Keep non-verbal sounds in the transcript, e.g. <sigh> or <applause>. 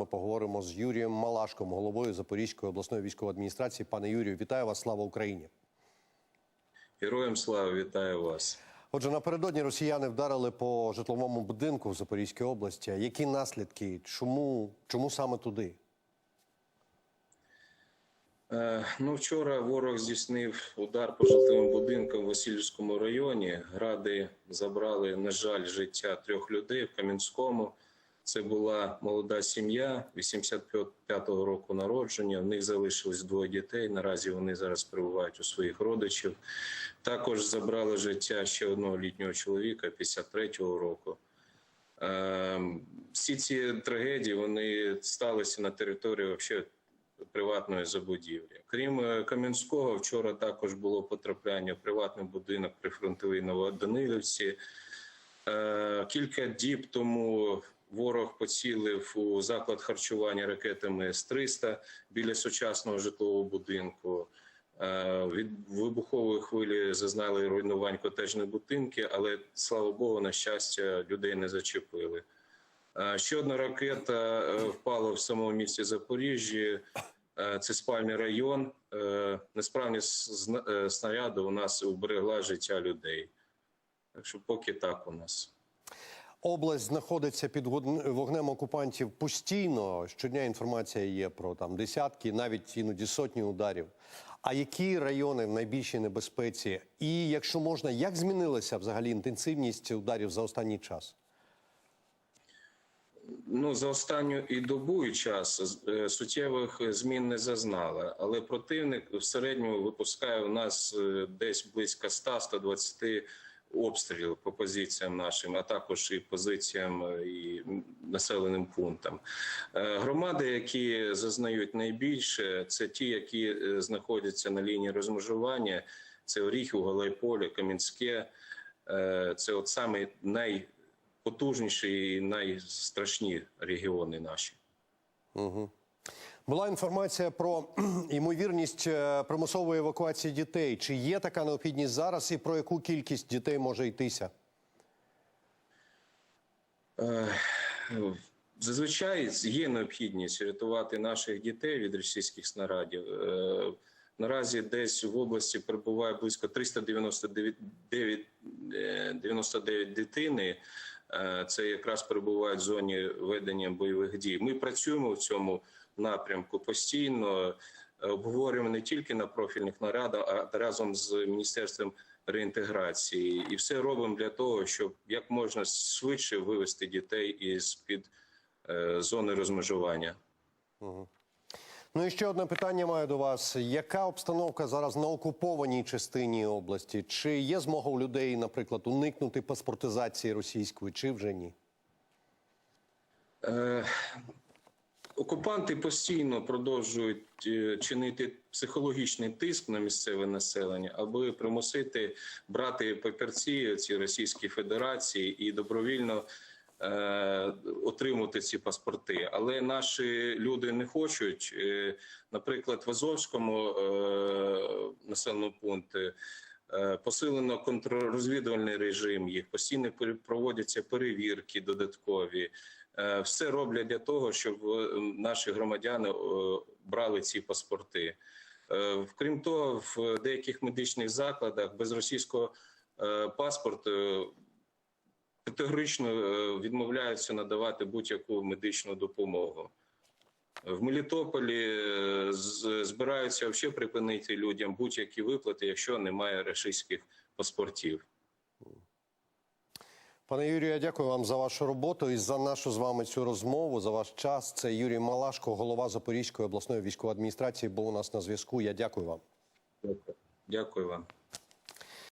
Ми поговоримо з Юрієм Малашком, головою Запорізької обласної військової адміністрації. Пане Юрію, вітаю вас! Слава Україні! Героям слава вітаю вас. Отже, напередодні росіяни вдарили по житловому будинку в Запорізькій області. Які наслідки? Чому, чому саме туди? Е, ну, вчора ворог здійснив удар по житловим будинкам в Васильівському районі. Гради забрали, на жаль, життя трьох людей в Кам'янському. Це була молода сім'я 85-го року народження. В них залишилось двоє дітей. Наразі вони зараз перебувають у своїх родичів. Також забрали життя ще одного літнього чоловіка 53-го року. Е, Всі ці трагедії вони сталися на території вообще приватної забудівлі. Крім е, Кам'янського, вчора також було потрапляння в приватний будинок при фронтовій Новоданилівці. Е, Кілька діб тому ворог поцілив у заклад харчування ракетами С-300 біля сучасного житлового будинку. Е, Від вибухової хвилі зазнали руйнувань котежні будинки, але слава Богу, на щастя, людей не зачепили. Е, Ще одна ракета е, впала в самому місті Запоріжжі. Це спальний район. Е, снаряду у нас уберегла життя людей. Так що поки так у нас. Область знаходиться під вогнем окупантів постійно. Щодня інформація є про там десятки, навіть іноді сотні ударів. А які райони в найбільшій небезпеці? І якщо можна, як змінилася взагалі інтенсивність ударів за останній час? Ну, за останню і добу і час е, суттєвих змін не зазнала, але противник в середньому випускає у нас е, десь близько 100-120 обстрілів по позиціям нашим, а також і позиціям е, і населеним пунктам. Е, Громади, які зазнають найбільше, це ті, які е, знаходяться на лінії розмежування. Це Оріхів, Галайполе, Кам'янське. Це от саме най потужніші і найстрашні регіони наші. Угу. Була інформація про <clears throat> ймовірність е, примусової евакуації дітей. Чи є така необхідність зараз, і про яку кількість дітей може йтися? Е, Зазвичай є необхідність рятувати наших дітей від російських снарядів. Е, Наразі десь в області перебуває близько 399 е, 99 дитини. Е, Це якраз перебувають в зоні ведення бойових дій. Ми працюємо в цьому напрямку постійно. Обговорюємо не тільки на профільних нарадах, а разом з міністерством реінтеграції, і все робимо для того, щоб як можна швидше вивести дітей із під е, зони розмежування. Ну і ще одне питання маю до вас: яка обстановка зараз на окупованій частині області? Чи є змога у людей, наприклад, уникнути паспортизації російської, чи вже ні? Е, Окупанти постійно продовжують е, чинити психологічний тиск на місцеве населення, аби примусити брати папірці ці Російській Федерації і добровільно отримати ці паспорти. Але наші люди не хочуть. Е, наприклад, в Азовському е, населеному пункті е, посилено контррозвідувальний режим. Їх постійно проводяться перевірки додаткові. Е, Все роблять для того, щоб е, наші громадяни е, брали ці паспорти. Е, Крім того, в деяких медичних закладах без російського е, паспорту категорично е, відмовляються надавати будь-яку медичну допомогу. В Мелітополі е, збираються взагалі припинити людям будь-які виплати, якщо немає російських паспортів. Пане Юрію, я дякую вам за вашу роботу і за нашу з вами цю розмову. За ваш час. Це Юрій Малашко, голова Запорізької обласної військової адміністрації, був у нас на зв'язку. Я дякую вам. Дякую вам.